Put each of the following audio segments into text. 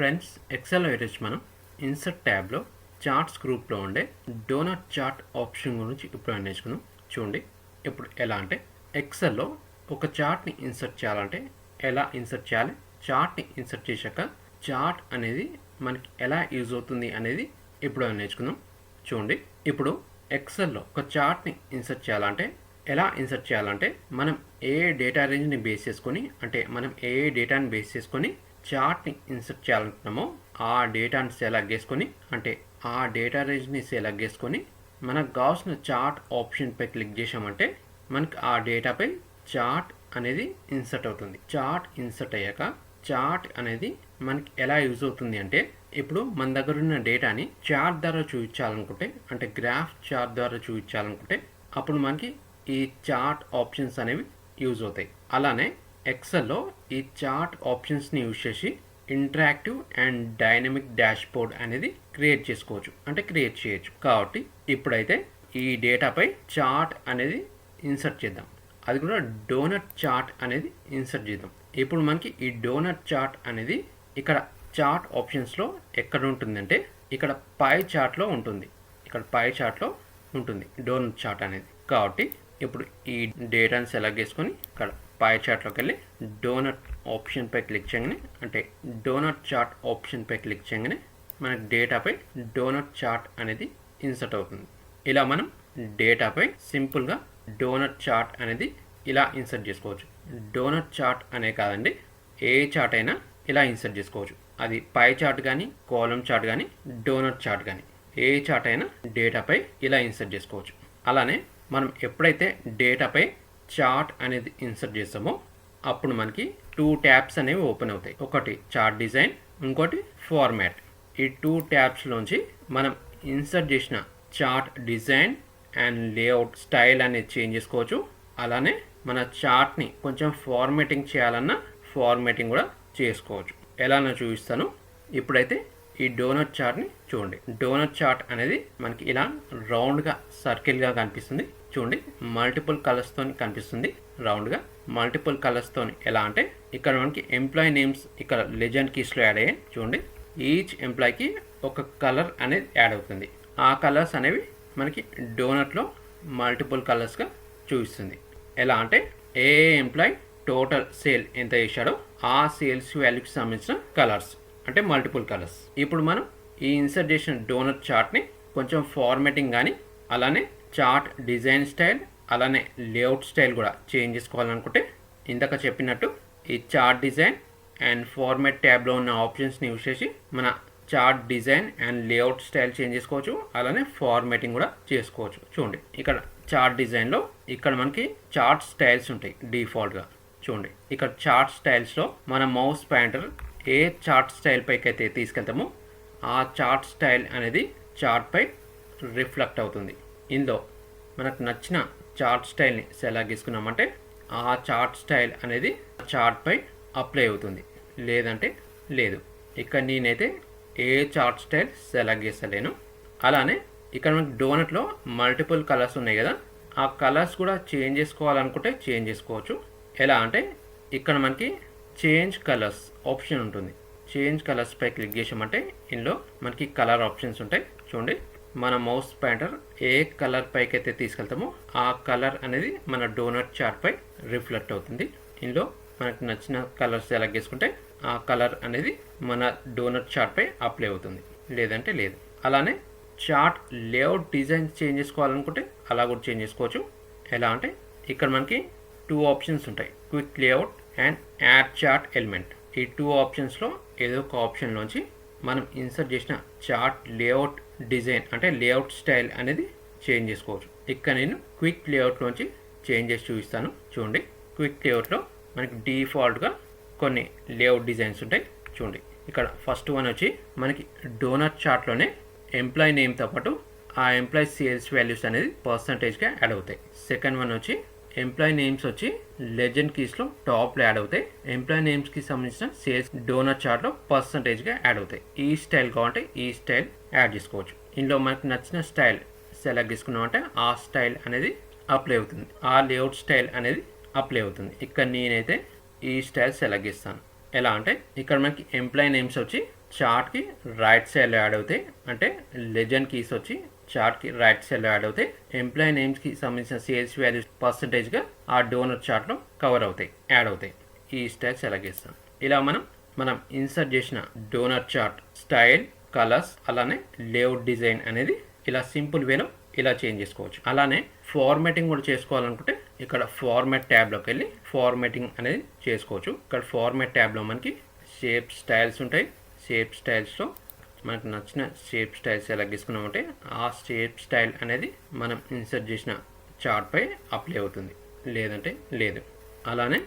Friends XL ఈరోజు మనం insert ట్యాబ్లో చార్ట్స్ గ్రూప్లో ఉండే డోనట్ చార్ట్ ఆప్షన్ గురించి ఇప్పుడు నేర్చుకుందాం చూడండి ఇప్పుడు ఎలా అంటే ఎక్సెల్లో ఒక చార్ట్ని ఇన్సర్ట్ చేయాలంటే ఎలా ఇన్సర్ట్ చేయాలి? చార్ట్ని ఇన్సర్ట్ చేశాక చార్ట్ అనేది మనకి ఎలా యూజ్ అవుతుంది అనేది ఇప్పుడు నేర్చుకుందాం. చూడండి ఇప్పుడు ఎక్సెల్లో ఒక చార్ట్ని ఇన్సర్ట్ చేయాలంటే ఎలా ఇన్సర్ట్ చేయాలంటే మనం ఏ డేటా రేంజ్ని బేస్ చేసుకొని అంటే మనం ఏ డేటాని బేస్ చేసుకొని చార్ట్ని ఇన్సర్ట్ చేయాలనుకుంటున్నామో ఆ డేటాని సెలెక్ట్ చేసుకొని అంటే ఆ డేటా రేంజ్ని సెలెక్ట్ చేసుకొని మనకు కావాల్సిన చార్ట్ ఆప్షన్పై క్లిక్ చేసామంటే మనకి ఆ డేటాపై చార్ట్ అనేది ఇన్సర్ట్ అవుతుంది. చార్ట్ ఇన్సర్ట్ అయ్యాక చార్ట్ అనేది మనకి ఎలా యూజ్ అవుతుంది అంటే ఇప్పుడు మన దగ్గర ఉన్న డేటాని చార్ట్ ద్వారా చూపించాలనుకుంటే అంటే గ్రాఫ్ చార్ట్ ద్వారా చూపించాలనుకుంటే అప్పుడు మనకి ఈ చార్ట్ ఆప్షన్స్ అనేవి యూజ్ అవుతాయి. అలానే ఎక్సెల్లో ఈ చార్ట్ ఆప్షన్స్ని యూజ్ చేసి ఇంటరాక్టివ్ అండ్ డైనమిక్ డాష్బోర్డ్ అనేది క్రియేట్ చేసుకోవచ్చు. అంటే క్రియేట్ చేయొచ్చు. కాబట్టి ఇప్పుడైతే ఈ డేటాపై చార్ట్ అనేది ఇన్సర్ట్ చేద్దాం. అది కూడా డోనట్ చార్ట్ అనేది ఇన్సర్ట్ చేద్దాం. ఇప్పుడు మనకి ఈ డోనట్ చార్ట్ అనేది ఇక్కడ చార్ట్ ఆప్షన్స్లో ఎక్కడ ఉంటుందంటే ఇక్కడ పై చార్ట్లో ఉంటుంది. ఇక్కడ పై చార్ట్లో ఉంటుంది. డోనట్ చార్ట్ అనేది. కాబట్టి ఇప్పుడు ఈ డేటాని సెలెక్ట్ చేసుకొని ఇక్కడ పై చార్ట్లోకి వెళ్ళి డోనట్ ఆప్షన్పై క్లిక్ చేయగానే అంటే డోనట్ చార్ట్ ఆప్షన్పై క్లిక్ చేయగానే మనకు డేటాపై డోనట్ చార్ట్ అనేది ఇన్సర్ట్ అవుతుంది. ఇలా మనం డేటాపై సింపుల్గా డోనట్ చార్ట్ అనేది ఇలా ఇన్సర్ట్ చేసుకోవచ్చు. డోనట్ చార్ట్ అనే కాదండి ఏ చార్ట్ అయినా ఇలా ఇన్సర్ట్ చేసుకోవచ్చు. అది పై చార్ట్ కానీ కాలం చార్ట్ కానీ డోనట్ చార్ట్ కానీ ఏ చార్ట్ అయినా డేటాపై ఇలా ఇన్సర్ట్ చేసుకోవచ్చు. అలానే మనం ఎప్పుడైతే డేటాపై చార్ట్ అనేది ఇన్సర్ట్ చేస్తామో. అప్పుడు మనకి టూ ట్యాబ్స్ అనేవి ఓపెన్ అవుతాయి. ఒకటి చార్ట్ డిజైన్ ఇంకోటి ఫార్మాట్ ఈ టూ ట్యాబ్స్లోంచి మనం ఇన్సర్ట్ చేసిన chart design and layout style అనేది చేంజ్ చేసుకోవచ్చు. అలానే మన చార్ట్ని కొంచెం ఫార్మేటింగ్ చేయాలన్నా ఫార్మేటింగ్ కూడా చేసుకోవచ్చు. ఎలానో చూపిస్తాను. ఇప్పుడైతే ఈ డోనట్ చార్ట్ని చూడండి. డోనట్ చార్ట్ అనేది మనకి ఇలా రౌండ్గా సర్కిల్గా కనిపిస్తుంది. చూడండి మల్టిపుల్ కలర్స్తో కనిపిస్తుంది రౌండ్గా మల్టిపుల్ కలర్స్తో ఎలా అంటే ఇక్కడ మనకి ఎంప్లాయీ నేమ్స్ ఇక్కడ లెజెండ్ కీస్లో యాడ్ అయ్యాయి. చూడండి ఈచ్ ఎంప్లాయీకి ఒక కలర్ అనేది యాడ్ అవుతుంది. ఆ కలర్స్ అనేవి మనకి డోనట్లో మల్టిపుల్ కలర్స్గా చూపిస్తుంది. ఎలా అంటే ఏ ఎంప్లాయీ టోటల్ సేల్ ఎంత చేశాడో ఆ సేల్స్ వాల్యూకి సంబంధించిన కలర్స్ అంటే మల్టిపుల్ కలర్స్ ఇప్పుడు మనం ఈ ఇన్సర్ట్ చేసిన డోనట్ చార్ట్ని కొంచెం ఫార్మేటింగ్ కానీ అలానే చార్ట్ డిజైన్ స్టైల్ అలానే లేఅవుట్ స్టైల్ కూడా చేంజ్ చేసుకోవాలనుకుంటే ఇందాక చెప్పినట్టు ఈ చార్ట్ డిజైన్ అండ్ ఫార్మాట్ ట్యాబ్లో ఉన్న ఆప్షన్స్ని యూజ్ చేసి మన chart design and layout style change చేసుకోవచ్చు అలానే ఫార్మేటింగ్ కూడా చేసుకోవచ్చు. చూడండి ఇక్కడ చార్ట్ డిజైన్లో ఇక్కడ మనకి చార్ట్ స్టైల్స్ ఉంటాయి డిఫాల్ట్గా. చూడండి ఇక్కడ చార్ట్ స్టైల్స్లో మన మౌస్ పాయింటర్ ఏ చార్ట్ స్టైల్ పైకి అయితే తీసుకెళ్తామో ఆ చార్ట్ స్టైల్ అనేది చార్ట్పై రిఫ్లెక్ట్ అవుతుంది. ఇందులో మనకు నచ్చిన చార్ట్ స్టైల్ని ఎలా గీసుకున్నామంటే ఆ చార్ట్ స్టైల్ అనేది చార్ట్పై అప్లై అవుతుంది. లేదంటే లేదు. ఇక్కడ నేనైతే ఏ చార్ట్ స్టైల్ సెలెక్ట్ చేస్తలేను. అలానే ఇక్కడ మనకి డోనట్లో మల్టిపుల్ కలర్స్ ఉన్నాయి కదా ఆ కలర్స్ కూడా చేంజ్ చేసుకోవాలనుకుంటే చేంజ్ చేసుకోవచ్చు. ఎలా అంటే ఇక్కడ మనకి చేంజ్ కలర్స్ ఆప్షన్ ఉంటుంది. చేంజ్ కలర్స్పై క్లిక్ చేసామంటే ఇందులో మనకి కలర్ ఆప్షన్స్ ఉంటాయి. చూడండి మన మౌస్ పాయింటర్ ఏ కలర్ పైకి అయితే తీసుకెళ్తామో ఆ కలర్ అనేది మన డోనట్ చార్ట్ పై రిఫ్లెక్ట్ అవుతుంది. ఇందులో మనకు నచ్చిన కలర్ సెలెక్ట్ చేసుకుంటే ఆ కలర్ అనేది మన డోనట్ చార్ట్ పై అప్లై అవుతుంది. లేదంటే లేదు. అలానే చార్ట్ లేఅవుట్ డిజైన్ చేంజ్ చేసుకోవాలనుకుంటే అలా కూడా చేంజ్ చేసుకోవచ్చు. ఎలా అంటే ఇక్కడ మనకి టూ ఆప్షన్స్ ఉంటాయి. Quick layout and add chart element. ఈ టూ ఆప్షన్స్లో ఏదో ఒక ఆప్షన్లోంచి మనం ఇన్సర్ట్ చేసిన చార్ట్ లేఅవుట్ డిజైన్ అంటే లేఅవుట్ స్టైల్ అనేది చేంజ్ చేసుకోవచ్చు. ఇక్కడ నేను క్విక్ లేఅవుట్లోంచి చేంజ్ చేసి చూపిస్తాను. చూడండి క్విక్ లేఅవుట్లో మనకి డిఫాల్ట్గా కొన్ని లేఅవుట్ డిజైన్స్ ఉంటాయి. చూడండి ఇక్కడ ఫస్ట్ వన్ వచ్చి మనకి డోనట్ చార్ట్లోనే ఎంప్లాయీ నేమ్తో పాటు ఆ ఎంప్లాయీ సేల్స్ వాల్యూస్ అనేది పర్సంటేజ్గా యాడ్ అవుతాయి. సెకండ్ వన్ వచ్చి ఎంప్లాయీ నేమ్స్ వచ్చి లెజెండ్ కీస్లో టాప్లో యాడ్ అవుతాయి. ఎంప్లాయీ నేమ్స్కి సంబంధించిన సేల్స్ డోనర్ చార్ట్లో పర్సంటేజ్గా యాడ్ అవుతాయి. ఈ స్టైల్ కావాలంటే ఈ స్టైల్ యాడ్ చేసుకోవచ్చు. ఇందులో మనకు నచ్చిన స్టైల్ సెలెక్ట్ చేసుకున్నామంటే ఆ స్టైల్ అనేది అప్లై అవుతుంది. ఆ లేఅవుట్ స్టైల్ అనేది అప్లై అవుతుంది. ఇక్కడ నేనైతే ఈ స్టైల్ సెలెక్ట్ చేస్తాను. ఎలా అంటే ఇక్కడ మనకి ఎంప్లాయీ నేమ్స్ వచ్చి చార్ట్కి రైట్ సైడ్లో యాడ్ అవుతాయి. అంటే లెజెండ్ కీస్ వచ్చి చార్ట్కి రైట్ సైడ్లో యాడ్ అవుతాయి. ఎంప్లాయీ నేమ్స్కి సంబంధించిన సేల్స్ వాల్యూస్ పర్సంటేజ్గా ఆ డోనర్ చార్ట్లో కవర్ అవుతాయి యాడ్ అవుతాయి. ఈ స్టైల్ సెలెక్ట్ చేస్తాం ఇలా మనం మనం ఇన్సర్ట్ చేసిన డోనర్ చార్ట్ స్టైల్ కలర్స్ అలానే లేఅవుట్ డిజైన్ అనేది ఇలా సింపుల్ వేలో ఇలా చేంజ్ చేసుకోవచ్చు. అలానే ఫార్మాటింగ్ కూడా చేసుకోవాలనుకుంటే ఇక్కడ ఫార్మాట్ ట్యాబ్లోకి వెళ్ళి ఫార్మాటింగ్ అనేది చేసుకోవచ్చు. ఇక్కడ ఫార్మాట్ ట్యాబ్లో మనకి షేప్ స్టైల్స్ ఉంటాయి. షేప్ స్టైల్స్లో మనకు నచ్చిన షేప్ స్టైల్స్ ఎలా తీసుకున్నామంటే ఆ షేప్ స్టైల్ అనేది మనం ఇన్సర్ట్ చేసిన చార్ట్పై అప్లై అవుతుంది. లేదంటే లేదు. అలానే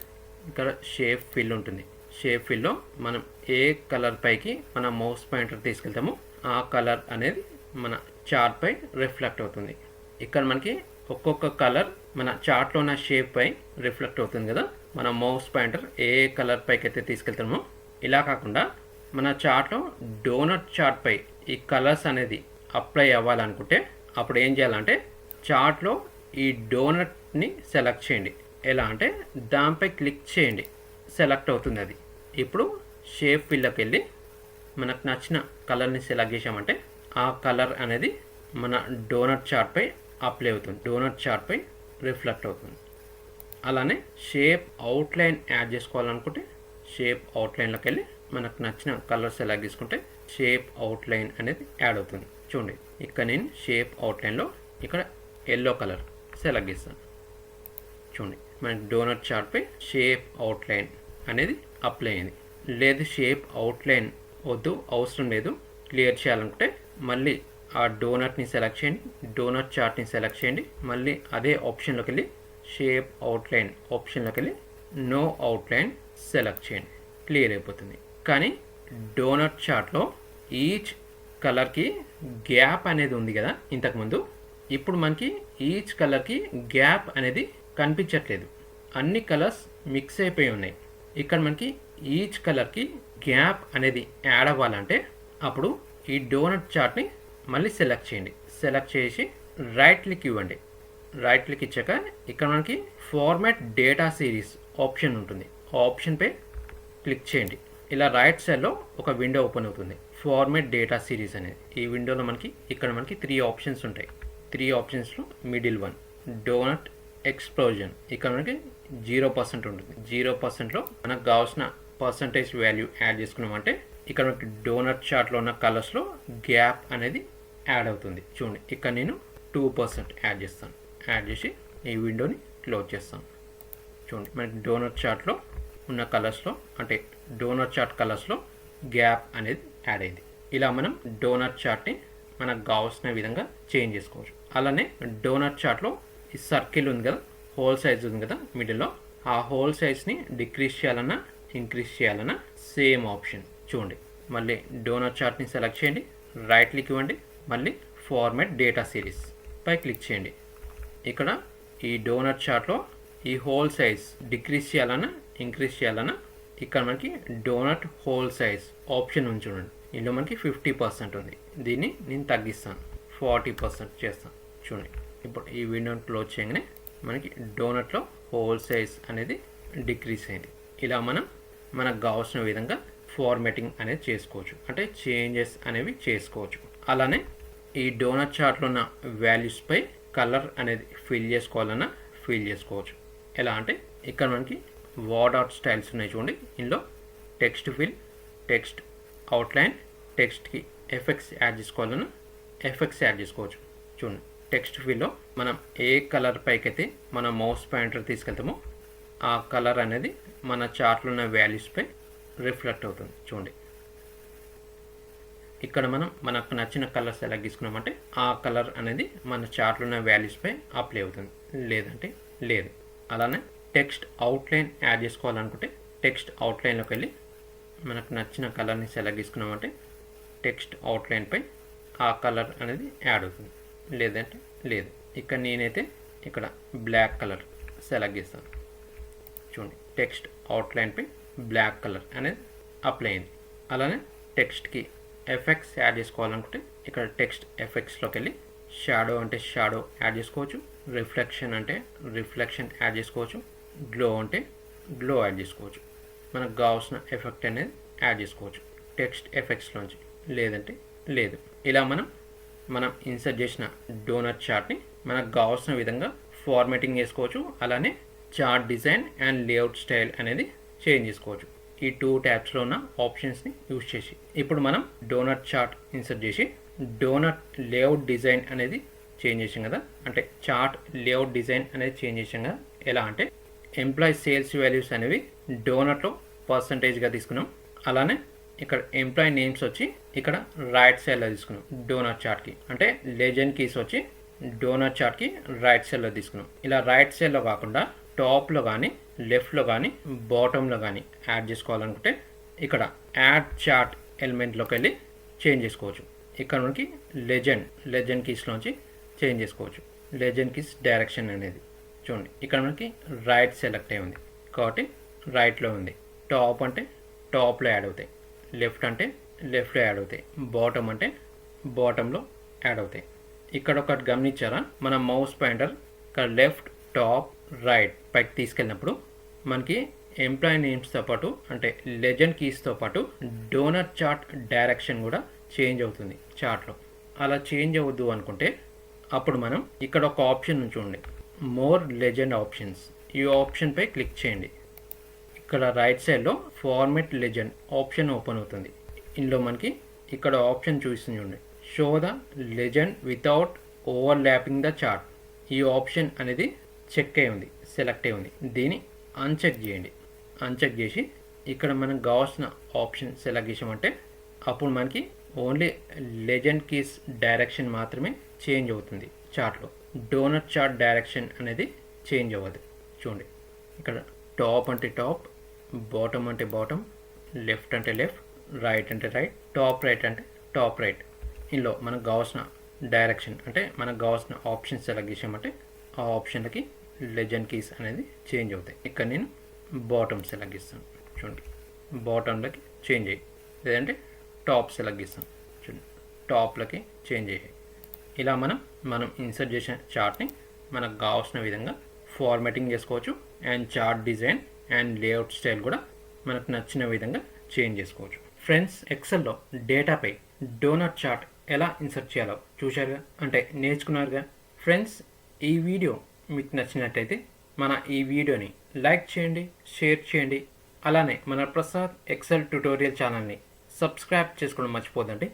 ఇక్కడ షేప్ ఫిల్ ఉంటుంది. షేప్ ఫిల్లో మనం ఏ కలర్ పైకి మన మౌస్ పాయింటర్ తీసుకెళ్తామో ఆ కలర్ అనేది మన చార్ట్ పై రిఫ్లెక్ట్ అవుతుంది. ఇక్కడ మనకి ఒక్కొక్క కలర్ మన చార్ట్లో ఉన్న షేప్ పై రిఫ్లెక్ట్ అవుతుంది కదా. మన మౌస్ పాయింటర్ ఏ కలర్ పైకి అయితే తీసుకెళ్తామో ఇలా కాకుండా మన చార్ట్లో డోనట్ చార్ట్ పై ఈ కలర్స్ అనేది అప్లై అవ్వాలనుకుంటే అప్పుడు ఏం చేయాలంటే చార్ట్లో ఈ డోనట్ని సెలెక్ట్ చేయండి. ఎలా అంటే దానిపై క్లిక్ చేయండి. సెలెక్ట్ అవుతుంది అది. ఇప్పుడు షేప్ ఫిల్లోకి వెళ్ళి మనకు నచ్చిన కలర్ని సెలెక్ట్ చేసామంటే ఆ కలర్ అనేది మన డోనట్ చార్ట్పై అప్లై అవుతుంది. డోనట్ చార్ట్పై రిఫ్లెక్ట్ అవుతుంది. అలానే షేప్ అవుట్లైన్ యాడ్ చేసుకోవాలనుకుంటే షేప్ అవుట్లైన్లోకి వెళ్ళి మనకు నచ్చిన కలర్ ఎలా చేసుకుంటే షేప్ అవుట్లైన్ అనేది యాడ్ అవుతుంది. చూడండి ఇక్కడ నేను షేప్ అవుట్లైన్లో ఇక్కడ ఎల్లో కలర్ సెలెక్ట్ చేస్తాను చూడండి మనకి డోనట్ చార్ట్పై షేప్ అవుట్లైన్ అనేది అప్లై అయింది. లేదు షేప్ అవుట్లైన్ వద్దు అవసరం లేదు. క్లియర్ చేయాలనుకుంటే మళ్ళీ ఆ డోనట్ని సెలెక్ట్ చేయండి. డోనట్ చార్ట్ని సెలెక్ట్ చేయండి. మళ్ళీ అదే ఆప్షన్లోకి వెళ్ళి షేప్ అవుట్లైన్ ఆప్షన్లోకి వెళ్ళి నో అవుట్లైన్ సెలెక్ట్ చేయండి. క్లియర్ అయిపోతుంది. కానీ డోనట్ చార్ట్లో ఈచ్ కలర్కి గ్యాప్ అనేది ఉంది కదా ఇంతకుముందు. ఇప్పుడు మనకి ఈచ్ కలర్కి గ్యాప్ అనేది కనిపించట్లేదు. అన్ని కలర్స్ మిక్స్ అయిపోయి ఉన్నాయి. ఇక్కడ మనకి ఈచ్ కలర్కి గ్యాప్ అనేది యాడ్ అవ్వాలంటే అప్పుడు ఈ డోనట్ చార్ట్ని మళ్ళీ సెలెక్ట్ చేయండి. సెలెక్ట్ చేసి రైట్ క్లిక్ ఇవ్వండి. రైట్ క్లిక్ ఇచ్చాక ఇక్కడ మనకి ఫార్మాట్ డేటా సిరీస్ ఆప్షన్ ఉంటుంది. ఆప్షన్పై క్లిక్ చేయండి. ఇలా రైట్ సైడ్లో ఒక విండో ఓపెన్ అవుతుంది. ఫార్మాట్ డేటా సిరీస్ అనేది. ఈ విండోలో మనకి ఇక్కడ మనకి త్రీ ఆప్షన్స్ ఉంటాయి. త్రీ ఆప్షన్స్లో మిడిల్ వన్ డోనట్ ఎక్స్ప్లోజన్ ఇక్కడ మనకి జీరో పర్సెంట్ ఉంటుంది. జీరో పర్సెంట్లో మనకు కావాల్సిన పర్సంటేజ్ వాల్యూ యాడ్ చేసుకున్నామంటే ఇక్కడ మనకి డోనట్ చార్ట్లో ఉన్న కలర్స్లో గ్యాప్ అనేది యాడ్ అవుతుంది. చూడండి ఇక్కడ నేను టూ పర్సెంట్ యాడ్ చేస్తాను. యాడ్ చేసి ఈ విండోని క్లోజ్ చేస్తాను. చూడండి మనకి డోనట్ చార్ట్లో ఉన్న కలర్స్లో అంటే డోనట్ చార్ట్ కలర్స్లో గ్యాప్ అనేది యాడ్ అయింది. ఇలా మనం డోనట్ చార్ట్ని మనకు కావాల్సిన విధంగా చేంజ్ చేసుకోవచ్చు. అలానే డోనట్ చార్ట్లో ఈ సర్కిల్ ఉంది కదా హోల్ సైజ్ ఉంది కదా మిడిల్లో ఆ హోల్ సైజ్ని డిక్రీజ్ చేయాలన్నా ఇంక్రీజ్ చేయాలన్నా సేమ్ ఆప్షన్ చూడండి. మళ్ళీ డోనట్ చార్ట్ని సెలెక్ట్ చేయండి. రైట్ క్లిక్ ఇవ్వండి. మళ్ళీ ఫార్మాట్ డేటా సిరీస్ పై క్లిక్ చేయండి. ఇక్కడ ఈ డోనట్ చార్ట్లో ఈ హోల్ సైజ్ డిక్రీజ్ చేయాలన్నా ఇంక్రీజ్ చేయాలన్నా ఇక్కడ మనకి డోనట్ హోల్ సైజ్ ఆప్షన్ ఉంది చూడండి. ఇందులో మనకి ఫిఫ్టీ పర్సెంట్ ఉంది. దీన్ని నేను తగ్గిస్తాను. ఫార్టీ పర్సెంట్ చేస్తాను. చూడండి. ఇప్పుడు ఈ విండోని క్లోజ్ చేయగానే మనకి డోనట్లో హోల్ సైజ్ అనేది డిక్రీజ్ అయింది. ఇలా మనం మనకు కావాల్సిన విధంగా ఫార్మేటింగ్ అనేది చేసుకోవచ్చు. అంటే చేంజెస్ అనేవి చేసుకోవచ్చు. అలానే ఈ డోనట్ చార్ట్లో ఉన్న వాల్యూస్పై కలర్ అనేది ఫిల్ చేసుకోవాలన్నా ఫిల్ చేసుకోవచ్చు. ఎలా అంటే ఇక్కడ మనకి వార్డ్ స్టైల్స్ ఉన్నాయి చూడండి. ఇందులో టెక్స్ట్ ఫిల్ టెక్స్ట్ అవుట్లైన్ టెక్స్ట్కి ఎఫెక్ట్స్ యాడ్ చేసుకోవాలన్నా ఎఫెక్ట్స్ యాడ్ చేసుకోవచ్చు. చూడండి. టెక్స్ట్ ఫిల్లో మనం ఏ కలర్ పైకి అయితే మన మౌస్ పాయింటర్ తీసుకెళ్తామో ఆ కలర్ అనేది మన చార్ట్లో ఉన్న వాల్యూస్పై రిఫ్లెక్ట్ అవుతుంది. చూడండి. ఇక్కడ మనం మనకు నచ్చిన కలర్ సెలెక్ట్ తీసుకున్నామంటే ఆ కలర్ అనేది మన చార్ట్లో ఉన్న వాల్యూస్పై అప్లై అవుతుంది. లేదంటే లేదు. అలానే టెక్స్ట్ అవుట్లైన్ యాడ్ చేసుకోవాలనుకుంటే టెక్స్ట్ అవుట్లైన్లోకి వెళ్ళి మనకు నచ్చిన కలర్ని సెలెక్ట్ చేసుకున్నామంటే టెక్స్ట్ అవుట్లైన్పై ఆ కలర్ అనేది యాడ్ అవుతుంది. లేదంటే లేదు. ఇక్కడ నేనైతే ఇక్కడ బ్లాక్ కలర్ సెలెక్ట్ చేస్తాను. చూడండి. టెక్స్ట్ అవుట్లైన్పై బ్లాక్ కలర్ అనేది అప్లై అయింది. అలానే టెక్స్ట్కి ఎఫెక్ట్స్ యాడ్ చేసుకోవాలనుకుంటే ఇక్కడ టెక్స్ట్ ఎఫెక్ట్స్లోకి వెళ్ళి షాడో అంటే షాడో యాడ్ చేసుకోవచ్చు రిఫ్లెక్షన్ అంటే రిఫ్లెక్షన్ యాడ్ చేసుకోవచ్చు గ్లో అంటే గ్లో యాడ్ చేసుకోవచ్చు. మనకు కావాల్సిన ఎఫెక్ట్ అనేది యాడ్ చేసుకోవచ్చు టెక్స్ట్ ఎఫెక్ట్స్లోంచి లేదంటే లేదు. ఇలా మనం మనం ఇన్సర్ట్ చేసిన డోనట్ చార్ట్ని మనకు కావాల్సిన విధంగా ఫార్మేటింగ్ చేసుకోవచ్చు. అలానే chart design and layout style అనేది చేంజ్ చేసుకోవచ్చు. ఈ టూ ట్యాబ్స్లో ఉన్న ఆప్షన్స్ని యూజ్ చేసి. ఇప్పుడు మనం డోనట్ చార్ట్ ఇన్సర్ట్ చేసి డోనట్ లేఅవుట్ డిజైన్ అనేది చేంజ్ చేసాం కదా? అంటే చార్ట్ లేఅవుట్ డిజైన్ అనేది చేంజ్ చేసాం కదా? ఎలా అంటే ఎంప్లాయీ సేల్స్ వాల్యూస్ అనేవి డోనట్లో పర్సంటేజ్గా తీసుకున్నాం. అలానే ఇక్కడ ఎంప్లాయీ నేమ్స్ వచ్చి ఇక్కడ రైట్ సైడ్లో తీసుకున్నాం డోనట్ చార్ట్కి అంటే లెజెండ్ కీస్ వచ్చి డోనట్ చార్ట్కి రైట్ సైడ్లో తీసుకున్నాం. ఇలా రైట్ సైడ్లో కాకుండా టాప్లో కానీ లెఫ్ట్లో కానీ బాటంలో కానీ యాడ్ చేసుకోవాలనుకుంటే ఇక్కడ యాడ్ చార్ట్ ఎలిమెంట్లోకి వెళ్ళి చేంజ్ చేసుకోవచ్చు. ఇక్కడ మనకి లెజెండ్ లెజెండ్ కీస్లోంచి చేంజ్ చేసుకోవచ్చు. లెజెండ్ కీస్ డైరెక్షన్ అనేది. చూడండి ఇక్కడ మనకి రైట్ సెలెక్ట్ అయి ఉంది. కాబట్టి రైట్లో ఉంది. టాప్ అంటే టాప్లో యాడ్ అవుతాయి. లెఫ్ట్ అంటే లెఫ్ట్లో యాడ్ అవుతాయి. బాటమ్ అంటే బాటంలో యాడ్ అవుతాయి. ఇక్కడ ఒకటి గమనించారా? మన మౌస్ పాయింటర్ ఇక్కడ లెఫ్ట్ టాప్ రైట్ పైకి తీసుకెళ్ళినప్పుడు మనకి ఎంప్లాయీ నేమ్స్తో పాటు అంటే లెజెండ్ కీస్తో పాటు డోనర్ చార్ట్ డైరెక్షన్ కూడా చేంజ్ అవుతుంది చార్ట్లో. అలా చేంజ్ అవ్వద్దు అనుకుంటే అప్పుడు మనం ఇక్కడ ఒక ఆప్షన్ చూడండి. More legend options. ఈ ఆప్షన్పై క్లిక్ చేయండి. ఇక్కడ రైట్ సైడ్లో ఫార్మెట్ లెజెండ్ ఆప్షన్ ఓపెన్ అవుతుంది. ఇందులో మనకి ఇక్కడ ఆప్షన్ చూస్తుంది చూడండి. Show the legend without overlapping the chart. ఈ ఆప్షన్ అనేది చెక్ అయి ఉంది సెలెక్ట్ అయి ఉంది. దీన్ని అన్చెక్ చేయండి. అన్చెక్ చేసి ఇక్కడ మనం కావాల్సిన ఆప్షన్ సెలెక్ట్ చేసామంటే అప్పుడు మనకి ఓన్లీ లెజెండ్ కీస్ డైరెక్షన్ మాత్రమే చేంజ్ అవుతుంది చార్ట్లో డోనట్ చార్ట్ డైరెక్షన్ అనేది చేంజ్ అవ్వదు. చూడండి. ఇక్కడ టాప్ అంటే టాప్ బాటమ్ అంటే బాటమ్ లెఫ్ట్ అంటే లెఫ్ట్ రైట్ అంటే రైట్ టాప్ రైట్ అంటే టాప్ రైట్ ఇందులో మనకు కావాల్సిన డైరెక్షన్ అంటే మనకు కావాల్సిన ఆప్షన్ సెలెక్ట్ చేసామంటే ఆ ఆప్షన్లకి లెజెండ్ కీస్ అనేది చేంజ్ అవుతాయి. ఇక్కడ నేను బాటమ్ సెలెక్ట్ ఇస్తాను చూడండి. బాటంలోకి చేంజ్ అయ్యి లేదంటే టాప్ సెలెక్ట్ ఇస్తాం చూడండి. టాప్లకి చేంజ్ అయ్యాయి ఇలా మనం మనం ఇన్సర్ట్ చేసిన చార్ట్ని మనకు కావాల్సిన విధంగా ఫార్మాటింగ్ చేసుకోవచ్చు. And chart design and layout style కూడా మనకు నచ్చిన విధంగా చేంజ్ చేసుకోవచ్చు. ఫ్రెండ్స్ ఎక్సెల్లో డేటాపై డోనట్ చార్ట్ ఎలా ఇన్సర్ట్ చేయాలో చూశారుగా? అంటే నేర్చుకున్నారుగా? ఫ్రెండ్స్ ఈ వీడియో మీకు నచ్చినట్టయితే మన ఈ వీడియోని లైక్ చేయండి షేర్ చేయండి. అలానే మన ప్రసాద్ ఎక్సెల్ ట్యుటోరియల్ ఛానల్ని సబ్స్క్రైబ్ చేసుకోవడం మర్చిపోదండి.